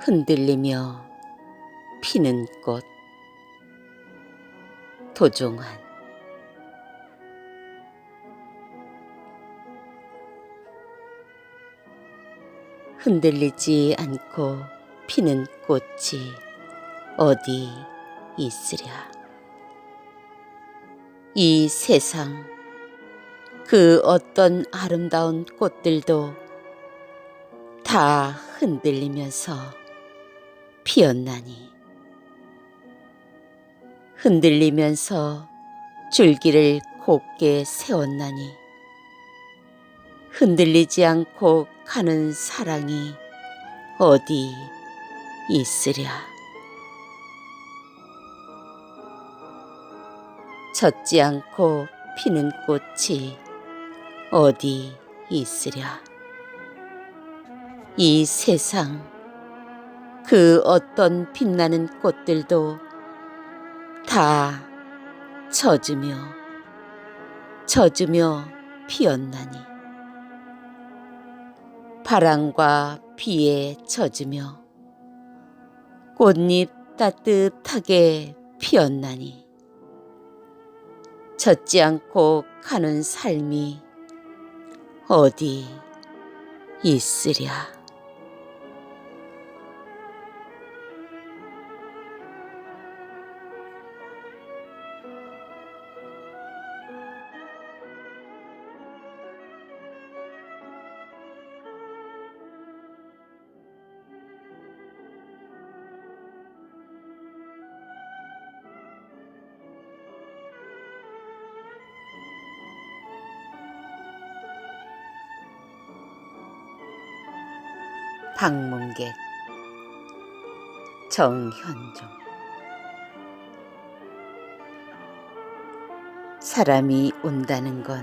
흔들리며 피는 꽃 도종환 흔들리지 않고 피는 꽃이 어디 있으랴. 이 세상 그 어떤 아름다운 꽃들도 다 흔들리면서 피었나니 흔들리면서 줄기를 곱게 세웠나니 흔들리지 않고 가는 사랑이 어디 있으랴. 젖지 않고 피는 꽃이 어디 있으랴. 이 세상 그 어떤 빛나는 꽃들도 다 젖으며 젖으며 피었나니 바람과 비에 젖으며 꽃잎 따뜻하게 피었나니 젖지 않고 가는 삶이 어디 있으랴. 방문객 정현종 사람이 온다는 건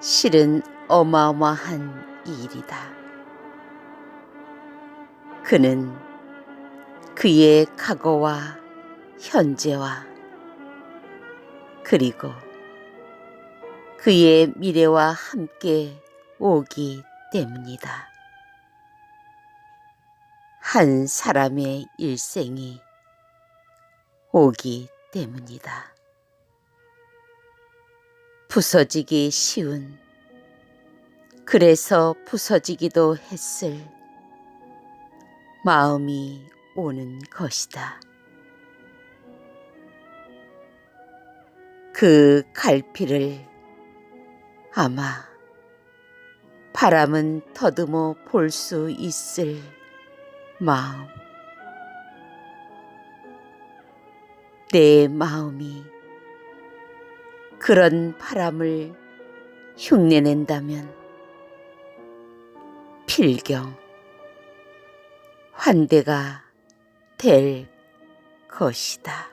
실은 어마어마한 일이다. 그는 그의 과거와 현재와 그리고 그의 미래와 함께 오기 때문이다. 한 사람의 일생이 오기 때문이다. 부서지기 쉬운, 그래서 부서지기도 했을 마음이 오는 것이다. 그 갈피를 아마 바람은 더듬어 볼 수 있을 마음. 내 마음이 그런 바람을 흉내낸다면 필경 환대가 될 것이다.